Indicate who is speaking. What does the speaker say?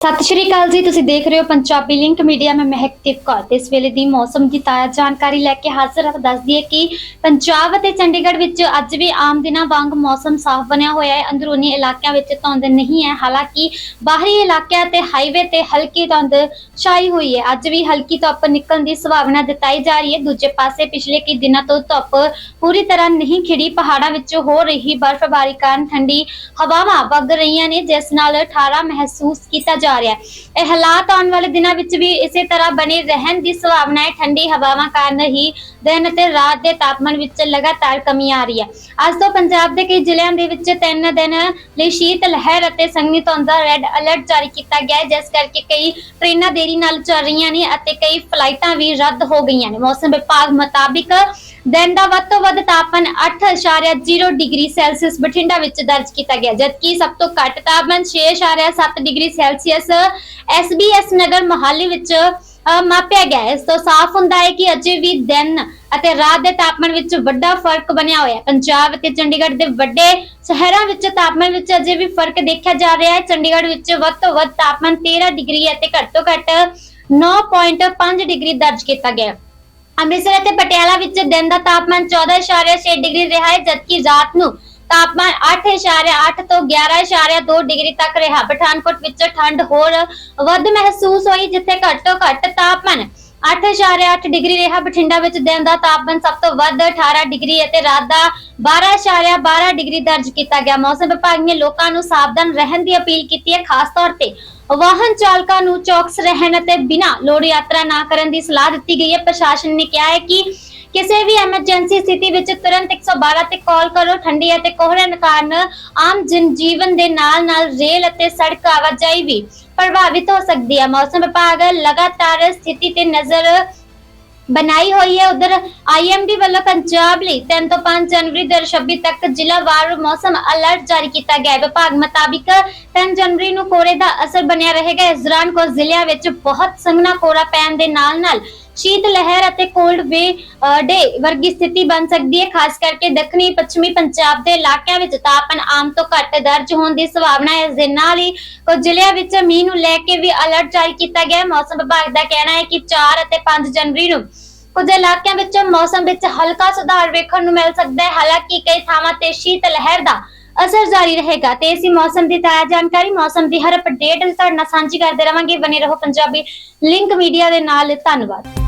Speaker 1: ਸਤਿ ਸ਼੍ਰੀ ਅਕਾਲ ਜੀ, ਤੁਸੀਂ ਦੇਖ ਰਹੇ ਹੋ ਪੰਜਾਬੀ ਲਿੰਕ ਮੀਡੀਆ ਮੈਂ ਮਹਿਕਦੀਪ ਕੌਰ। ਤੇ ਇਸ ਵੇਲੇ ਦੀ ਮੌਸਮ ਦੀ ਤਾਜ਼ਾ ਜਾਣਕਾਰੀ ਲੈ ਕੇ ਹਾਜ਼ਰ ਹਾਂ ਦੱਸ ਦਈਏ ਕਿ ਪੰਜਾਬ ਅਤੇ ਚੰਡੀਗੜ੍ਹ ਵਿੱਚ ਅੱਜ ਵੀ ਆਮ ਦਿਨਾਂ ਵਾਂਗ ਮੌਸਮ ਸਾਫ਼ ਬਣਿਆ ਹੋਇਆ ਹੈ। ਅੰਦਰੂਨੀ ਇਲਾਕਿਆਂ ਵਿੱਚ ਧੁੰਦ ਨਹੀਂ ਹੈ। ਹਾਲਾਂਕਿ ਬਾਹਰੀ ਇਲਾਕਿਆਂ ਤੇ ਹਾਈਵੇ ਤੇ ਹਲਕੀ ਧੁੰਦ ਛਾਈ ਹੋਈ ਹੈ। ਅੱਜ ਵੀ ਹਲਕੀ ਧੁੱਪ ਨਿਕਲਣ ਦੀ ਸੰਭਾਵਨਾ ਜਤਾਈ ਜਾ ਰਹੀ ਹੈ। ਦੂਜੇ ਪਾਸੇ ਪਿਛਲੇ ਕਈ ਦਿਨਾਂ ਤੋਂ ਧੁੱਪ ਪੂਰੀ ਤਰ੍ਹਾਂ ਨਹੀਂ ਖਿੜੀ। ਪਹਾੜਾਂ ਵਿੱਚ ਹੋ ਰਹੀ ਬਰਫ਼ਬਾਰੀ ਕਾਰਨ ਠੰਡੀ ਹਵਾਵਾਂ ਵਗ ਰਹੀਆਂ ਨੇ, ਜਿਸ ਨਾਲ 18 ਮਹਿਸੂਸ ਕੀਤਾ ਜਾ ਰਿਹਾ ਹੈ। ਇਹ ਹਾਲਾਤ ਆਉਣ ਵਾਲੇ ਦਿਨਾਂ ਵਿੱਚ ਵੀ ਇਸੇ ਤਰ੍ਹਾਂ ਬਣੇ ਰਹਿਣ ਦੀ ਸੰਭਾਵਨਾ ਹੈ। ਠੰਡੀ ਹਵਾਵਾਂ ਕਾਰਨ ਹੀ ਦਿਨ ਅਤੇ ਰਾਤ ਦੇ ਤਾਪਮਾਨ ਵਿੱਚ ਲਗਾਤਾਰ ਕਮੀ ਆ ਰਹੀ ਹੈ। ਅੱਜ ਤੋਂ ਪੰਜਾਬ ਦੇ ਕਈ ਜ਼ਿਲ੍ਹਿਆਂ ਦੇ ਵਿੱਚ ਤਿੰਨ ਦਿਨ ਲਈ ਸ਼ੀਤ ਲਹਿਰ ਅਤੇ ਸੰਘਣੀ ਧੁੰਦ ਦਾ ਰੈੱਡ ਅਲਰਟ ਜਾਰੀ ਕੀਤਾ ਗਿਆ ਹੈ। ਜਿਸ ਕਰਕੇ ਕਈ ਟ੍ਰੇਨਾਂ ਦੇਰੀ ਨਾਲ ਚੱਲ ਰਹੀਆਂ ਨੇ ਅਤੇ ਕਈ ਫਲਾਈਟਾਂ ਵੀ ਰੱਦ ਹੋ ਗਈਆਂ ਨੇ। ਮੌਸਮ ਵਿਭਾਗ ਮੁਤਾਬਿਕ ਦਿਨ ਦਾ ਵੱਧ ਤੋਂ ਵੱਧ ਤਾਪਮਾਨ 8.0 ਡਿਗਰੀ ਸੈਲਸੀਅਸ ਬਠਿੰਡਾ ਵਿੱਚ ਦਰਜ ਕੀਤਾ ਗਿਆ, ਜਦਕਿ ਸਭ ਤੋਂ ਘੱਟ ਤਾਪਮਾਨ 6.7 degree Celsius SBS Nagar Mohali ਵਿੱਚ ਮਾਪਿਆ ਗਿਆ। ਹੈ। ਇਸ ਤੋਂ ਸਾਫ਼ ਹੁੰਦਾ ਹੈ ਕਿ ਅਜੇ ਵੀ ਦਿਨ ਅਤੇ ਰਾਤ ਦੇ ਤਾਪਮਾਨ ਵਿੱਚ ਵੱਡਾ ਫ਼ਰਕ ਬਣਿਆ ਹੋਇਆ ਹੈ। ਪੰਜਾਬ ਅਤੇ ਚੰਡੀਗੜ੍ਹ ਦੇ ਵੱਡੇ ਸ਼ਹਿਰਾਂ ਵਿੱਚ ਤਾਪਮਾਨ ਵਿੱਚ ਅਜੇ ਵੀ ਫ਼ਰਕ ਦੇਖਿਆ ਜਾ ਰਿਹਾ ਹੈ। ਚੰਡੀਗੜ੍ਹ ਵਿੱਚ ਵੱਧ ਤੋਂ ਵੱਧ ਤਾਪਮਾਨ 13 ਡਿਗਰੀ ਅਤੇ ਘੱਟ ਤੋਂ ਘੱਟ 9.5 ਡਿਗਰੀ ਦਰਜ ਕੀਤਾ ਗਿਆ ਅੰਮ੍ਰਿਤਸਰ ਅਤੇ ਪਟਿਆਲਾ ਵਿੱਚ ਦਿਨ ਦਾ ਤਾਪਮਾਨ 14.6 ਡਿਗਰੀ ਰਿਹਾ ਹੈ, ਜਦਕਿ ਰਾਤ ਨੂੰ ਤਾਪਮਾਨ 8.8 ਤੋਂ 11.2 ਡਿਗਰੀ ਤੱਕ ਰਿਹਾ। ਪਠਾਨਕੋਟ ਵਿੱਚ ਠੰਡ ਹੋਰ ਵੱਧ ਮਹਿਸੂਸ ਹੋਈ, ਜਿੱਥੇ ਘੱਟ ਤੋਂ ਘੱਟ ਤਾਪਮਾਨ 8.8 ਡਿਗਰੀ ਰਿਹਾ। ਬਠਿੰਡਾ ਵਿੱਚ ਦਿਨ ਦਾ ਤਾਪਮਾਨ ਸਭ ਤੋਂ ਵੱਧ 18 ਡਿਗਰੀ ਅਤੇ ਰਾਤ ਦਾ 12.12 ਡਿਗਰੀ ਦਰਜ ਕੀਤਾ ਗਿਆ। ਮੌਸਮ ਵਿਭਾਗ ਨੇ ਲੋਕਾਂ ਨੂੰ ਸਾਵਧਾਨ ਰਹਿਣ ਦੀ ਅਪੀਲ ਕੀਤੀ ਹੈ, ਖਾਸ ਤੌਰ ਤੇ ਵਾਹਨ ਚਾਲਕਾਂ ਨੂੰ ਚੌਕਸ ਰਹਿਣ ਅਤੇ ਬਿਨਾਂ ਲੋੜ ਯਾਤਰਾ ਨਾ ਕਰਨ ਦੀ ਸਲਾਹ ਦਿੱਤੀ ਗਈ ਹੈ। ਪ੍ਰਸ਼ਾਸਨ ਨੇ ਕਿਹਾ ਹੈ ਕਿ ਕਿਸੇ ਵੀ ਐਮਰਜੈਂਸੀ ਸਥਿਤੀ ਵਿੱਚ ਤੁਰੰਤ 112 ਤੇ ਕਾਲ ਕਰੋ। ਠੰਡੀ ਅਤੇ ਕੋਹਰੇ ਕਾਰਨ ਆਮ ਜਨਜੀਵਨ ਦੇ ਨਾਲ ਨਾਲ ਰੇਲ ਅਤੇ ਸੜਕ ਆਵਾਜਾਈ ਵੀ ਪ੍ਰਭਾਵਿਤ ਹੋ ਸਕਦੀ ਹੈ। ਮੌਸਮ ਵਿਭਾਗ ਲਗਾਤਾਰ ਸਥਿਤੀ ਤੇ ਨਜ਼ਰ ਬਣਾਈ ਹੋਈ ਹੈ। ਉਧਰ ਆਈਐਮਡੀ ਵੱਲੋਂ ਪੰਜਾਬ ਲਈ 3 ਤੋਂ 5 ਜਨਵਰੀ 2026 ਤੱਕ ਜ਼ਿਲ੍ਹਾਵਾਰ ਮੌਸਮ ਅਲਰਟ ਜਾਰੀ ਕੀਤਾ ਗਿਆ ਹੈ। ਵਿਭਾਗ ਮੁਤਾਬਿਕ 3 ਜਨਵਰੀ ਨੂੰ ਕੋਰੇ ਦਾ ਅਸਰ ਬਣਿਆ ਰਹੇਗਾ। ਇਸ ਦੌਰਾਨ ਕੁਝ ਜ਼ਿਲ੍ਹਿਆਂ ਵਿੱਚ ਬਹੁਤ ਸੰਘਣਾ ਕੋਰਾ ਪੈਣ ਦੇ ਨਾਲ ਨਾਲ ਸ਼ੀਤ ਲਹਿਰ ਅਤੇ ਕੋਲਡ ਵੇ ਡੇ ਵਰਗੀ ਸਥਿਤੀ ਬਣ ਸਕਦੀ ਹੈ, ਖਾਸ ਕਰਕੇ ਦੱਖਣੀ, ਪੱਛਮੀ ਪੰਜਾਬ ਦੇ ਇਲਾਕਿਆਂ ਵਿੱਚ ਤਾਪਮਾਨ ਆਮ ਤੋਂ ਘੱਟ ਦਰਜ ਹੋਣ ਦੀ ਸੰਭਾਵਨਾ ਹੈ। ਇਸ ਦੇ ਨਾਲ ਹੀ ਕੁਝ ਜ਼ਿਲ੍ਹਿਆਂ ਵਿੱਚ ਮੀਂਹ ਨੂੰ ਲੈ ਕੇ ਵੀ ਅਲਰਟ ਜਾਰੀ ਕੀਤਾ ਗਿਆ ਹੈ। ਮੌਸਮ ਵਿਭਾਗ ਦਾ ਕਹਿਣਾ ਹੈ ਕਿ 4 ਅਤੇ 5 ਜਨਵਰੀ ਨੂੰ ਕੁਝ ਇਲਾਕਿਆਂ ਵਿੱਚ ਮੌਸਮ ਵਿੱਚ ਹਲਕਾ ਸੁਧਾਰ ਵੇਖਣ ਨੂੰ ਮਿਲ ਸਕਦਾ ਹੈ। ਹਾਲਾਂਕਿ ਕਈ ਥਾਵਾਂ ਤੇ ਸ਼ੀਤ ਲਹਿਰ ਦਾ ਅਸਰ ਜਾਰੀ ਰਹੇਗਾ। ਤੇ ਇਸੇ ਮੌਸਮ ਦੀ ਤਾਜ਼ਾ ਜਾਣਕਾਰੀ, ਮੌਸਮ ਦੀ ਹਰ ਅਪਡੇਟ ਤੁਹਾਡੇ ਨਾਲ ਸਾਂਝੀ ਕਰਦੇ ਰਵਾਂਗੇ। ਬਨੇ ਰਹੋ ਪੰਜਾਬੀ ਲਿੰਕ ਮੀਡੀਆ ਦੇ ਨਾਲ। ਧੰਨਵਾਦ।